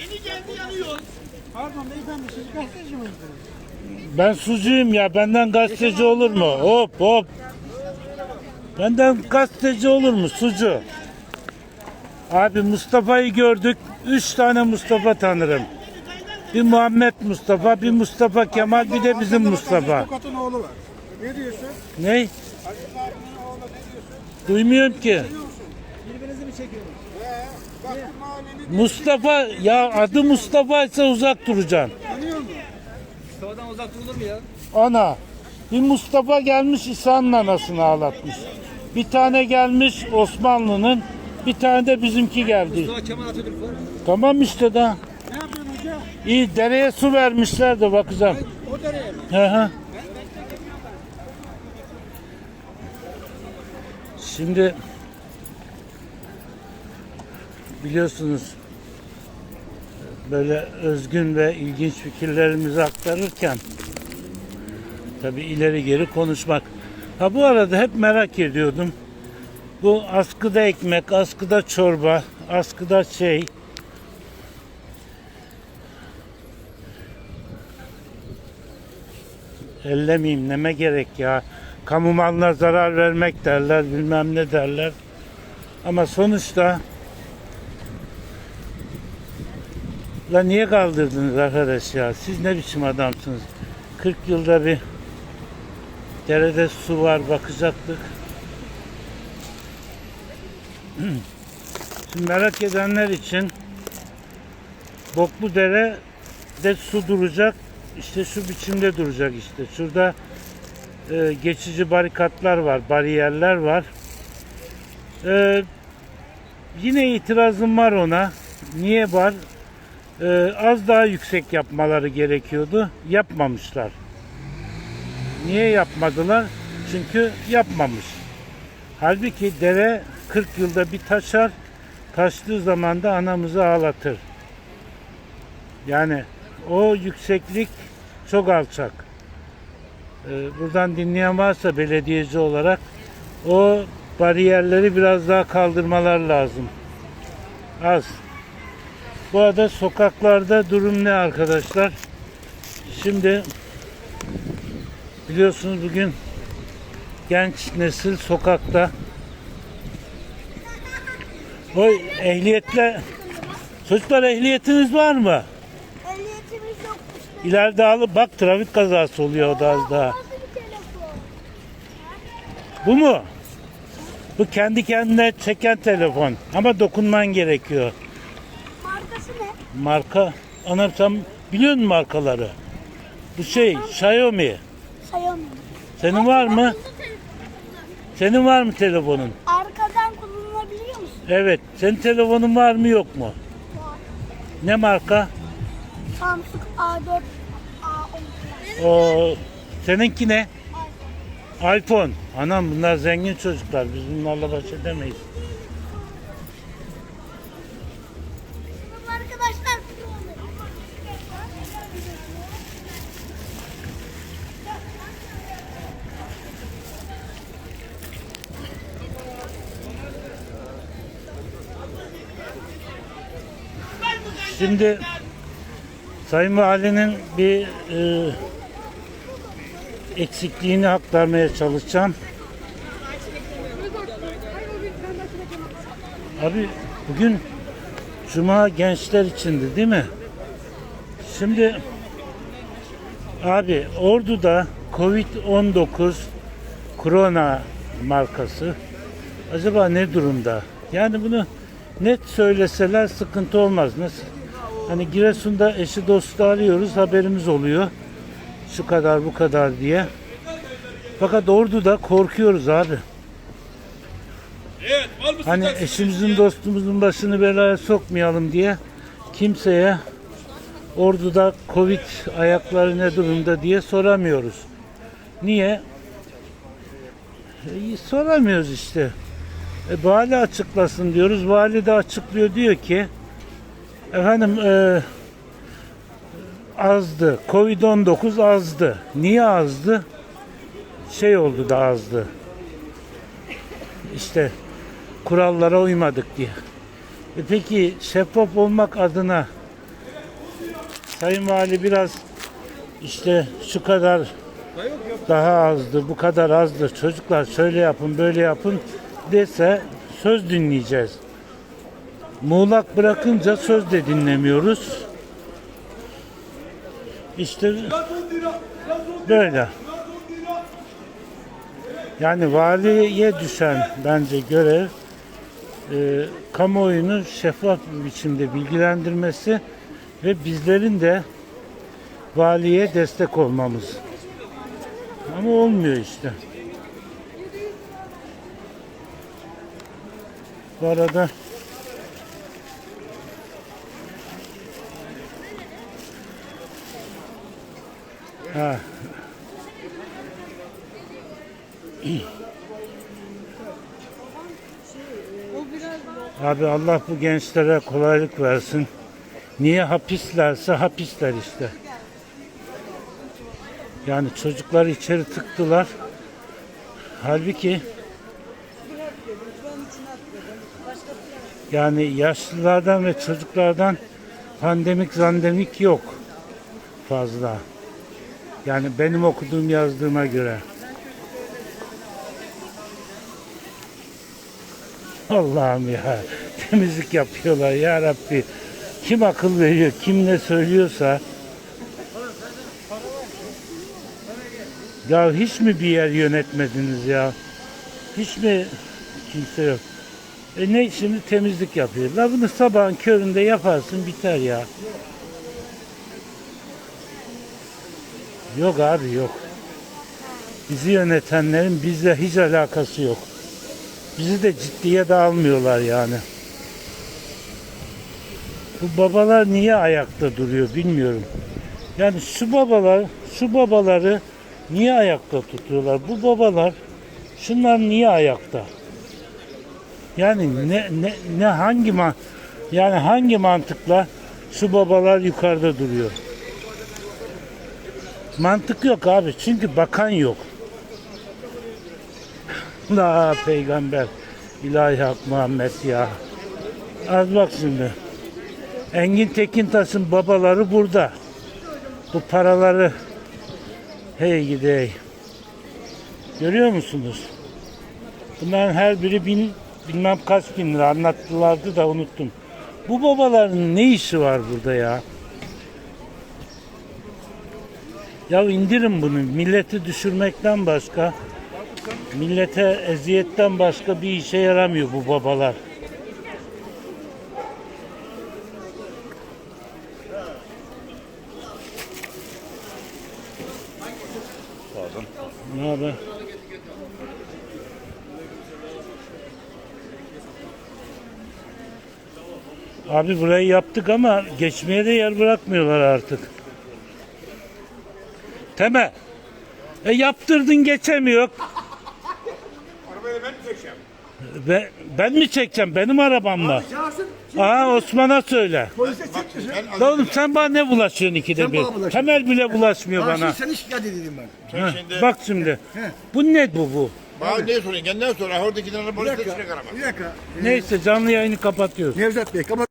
Yeni geldi yanıyor. Pardon beyefendi siz gazeteci misiniz? Ben sucuyum ya. Benden gazeteci olur mu? Hop hop. Benden gazeteci olur mu? Sucu. Abi Mustafa'yı gördük. Üç tane Mustafa tanırım. Bir Muhammed Mustafa, bir Mustafa Kemal, bir de bizim Mustafa. Ne diyorsun? Ne? Duymuyorum ki. Birbirinizi mi çekiyorsunuz? He. Bak bu mahallenin Mustafa ya adı Mustafa ise uzak duracaksın. tanıyor musun? Mustafa'dan uzak durulur mu ya? Ana. Bir Mustafa gelmiş İsa'nın anasını ağlatmış. Bir tane gelmiş Osmanlı'nın, bir tane de bizimki geldi. Mustafa Kemal Atatürk var. Tamam işte da. Ne yapıyorsun hoca? İyi dereye su vermişler de bakacağım. O dereye mi? Hı hı. Şimdi biliyorsunuz böyle özgün ve ilginç fikirlerimizi aktarırken tabi ileri geri konuşmak. Ha bu arada hep merak ediyordum. Bu askıda ekmek, askıda çorba, askıda şey, ellemeyeyim neme gerek ya. Kamu malına zarar vermek derler bilmem ne derler. Ama sonuçta La niye kaldırdınız arkadaş ya? Siz ne biçim adamsınız? 40 yılda bir derede su var bakacaktık. Şimdi merak edenler için Boklu Dere de su duracak. İşte şu biçimde duracak işte. Şurada e, geçici barikatlar var, bariyerler var. E, yine itirazım var ona. Niye var? E, az daha yüksek yapmaları gerekiyordu. Yapmamışlar. Niye yapmadılar? Çünkü yapmamış. Halbuki dere 40 yılda bir taşar. Taştığı zaman da anamızı ağlatır. Yani o yükseklik çok alçak. Ee, buradan dinleyen varsa belediyeci olarak o bariyerleri biraz daha kaldırmalar lazım. Az. Bu arada sokaklarda durum ne arkadaşlar? Şimdi biliyorsunuz bugün genç nesil sokakta. O ehliyetle çocuklar ehliyetiniz var mı? İleride alıp bak trafik kazası oluyor o da az daha. Bu mu? Bu kendi kendine çeken telefon. Ama dokunman gerekiyor. Markası ne? Marka. Anam sen biliyor musun markaları? Bu şey Xiaomi. Xiaomi. Senin var mı? Senin var mı telefonun? Arkadan kullanılabiliyor musun? Evet. Senin telefonun var mı yok mu? Ne marka? Samsung A4 A10. O seninki ne? iPhone. Anam bunlar zengin çocuklar. Biz bunlarla baş edemeyiz. Arkadaşlar Şimdi Sayın Vali'nin bir e, eksikliğini aktarmaya çalışacağım. Abi bugün Cuma gençler içindi değil mi? Şimdi abi Ordu'da Covid-19 Corona markası acaba ne durumda? Yani bunu net söyleseler sıkıntı olmaz. Nasıl? Hani Giresun'da eşi dostu arıyoruz haberimiz oluyor. Şu kadar bu kadar diye. Fakat Ordu'da korkuyoruz abi. Evet? Hani eşimizin dostumuzun başını belaya sokmayalım diye kimseye orduda Covid ayakları ne durumda diye soramıyoruz. Niye? E, soramıyoruz işte. E, vali açıklasın diyoruz. Vali de açıklıyor diyor ki efendim e, azdı. Covid-19 azdı. Niye azdı? Şey oldu da azdı. işte kurallara uymadık diye. E peki şeffaf olmak adına Sayın Vali biraz işte şu kadar daha azdı, bu kadar azdı. Çocuklar şöyle yapın, böyle yapın dese söz dinleyeceğiz. Muğlak bırakınca söz de dinlemiyoruz. İşte böyle. Yani valiye düşen bence görev e, kamuoyunu şeffaf biçimde bilgilendirmesi ve bizlerin de valiye destek olmamız. Ama olmuyor işte. Bu arada ha. Abi Allah bu gençlere kolaylık versin. Niye hapislerse hapisler işte. Yani çocukları içeri tıktılar. Halbuki yani yaşlılardan ve çocuklardan pandemik zandemik yok fazla. Yani benim okuduğum yazdığıma göre. Allah'ım ya temizlik yapıyorlar ya Rabbi. Kim akıl veriyor, kim ne söylüyorsa. Ya hiç mi bir yer yönetmediniz ya? Hiç mi kimse yok? E ne şimdi temizlik yapıyor? La bunu sabahın köründe yaparsın biter ya. Yok abi yok. Bizi yönetenlerin bizle hiç alakası yok. Bizi de ciddiye de almıyorlar yani. Bu babalar niye ayakta duruyor bilmiyorum. Yani şu babalar, şu babaları niye ayakta tutuyorlar? Bu babalar şunlar niye ayakta? Yani ne ne ne hangi man yani hangi mantıkla şu babalar yukarıda duruyor? Mantık yok abi çünkü bakan yok. La peygamber ilahi hak Muhammed ya. Az bak şimdi. Engin Tekintaş'ın babaları burada. Bu paraları hey gidey. Görüyor musunuz? Bunların her biri bin, bilmem kaç bin lira anlattılardı da unuttum. Bu babaların ne işi var burada ya? Ya indirin bunu. Milleti düşürmekten başka, millete eziyetten başka bir işe yaramıyor bu babalar. Ne haber? Abi burayı yaptık ama geçmeye de yer bırakmıyorlar artık. Temel. E yaptırdın geçemiyor. Arabayı ben çekeceğim. Ben, ben mi çekeceğim? Benim arabam mı? Çağırsın. Aa Osman'a söyle. Polise çekmesin. La Oğlum sen bana ne bulaşıyorsun ikide Sen bir? bana bulaşıyorsun. Temel bile bulaşmıyor Bana. bana. Seni şikayet edeyim ben. Heh, Bak şimdi. Bu ne bu bu? Bana ne soruyorsun? Kendinden sonra oradakilerine Bir polis de dakika. çıkar ama. Bir dakika. Neyse canlı yayını kapatıyoruz. Nevzat Bey kapat.